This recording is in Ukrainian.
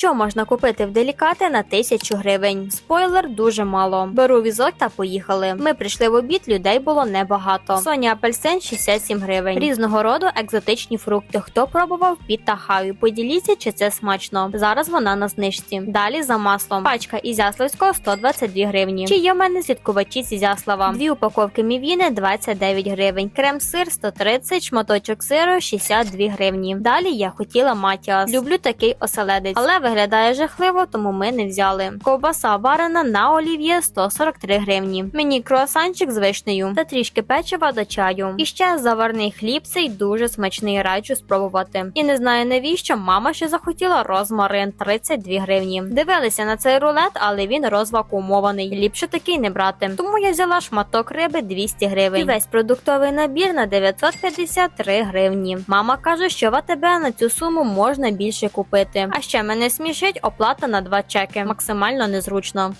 Що можна купити в делікати на тисячу гривень? Спойлер дуже мало. Беру візок та поїхали. Ми прийшли в обід, людей було небагато. Соня апельсин 67 гривень. Різного роду екзотичні фрукти. Хто пробував під тахаю? Поділіться, чи це смачно. Зараз вона на знижці. Далі за маслом. Пачка Ізяславського 122 гривні. Чи є в мене слідкувачі з Ізяслава? Дві упаковки мівіни 29 гривень. Крем-сир 130, шматочок сиру 62 гривні. Далі я хотіла матіас. Люблю такий оселедець, але виглядає жахливо, тому ми не взяли. Ковбаса варена на олів'є 143 гривні. Мені круасанчик з вишнею та трішки печива до чаю. І ще заварний хліб цей дуже смачний, раджу спробувати. І не знаю навіщо мама ще захотіла розмарин 32 гривні. Дивилися на цей рулет, але він розвакуумований. Ліпше такий не брати. Тому я взяла шматок риби 200 гривень. І весь продуктовий набір на 953 гривні. Мама каже, що в АТБ на цю суму можна більше купити. А ще мене смішить оплата на два чеки. Максимально незручно.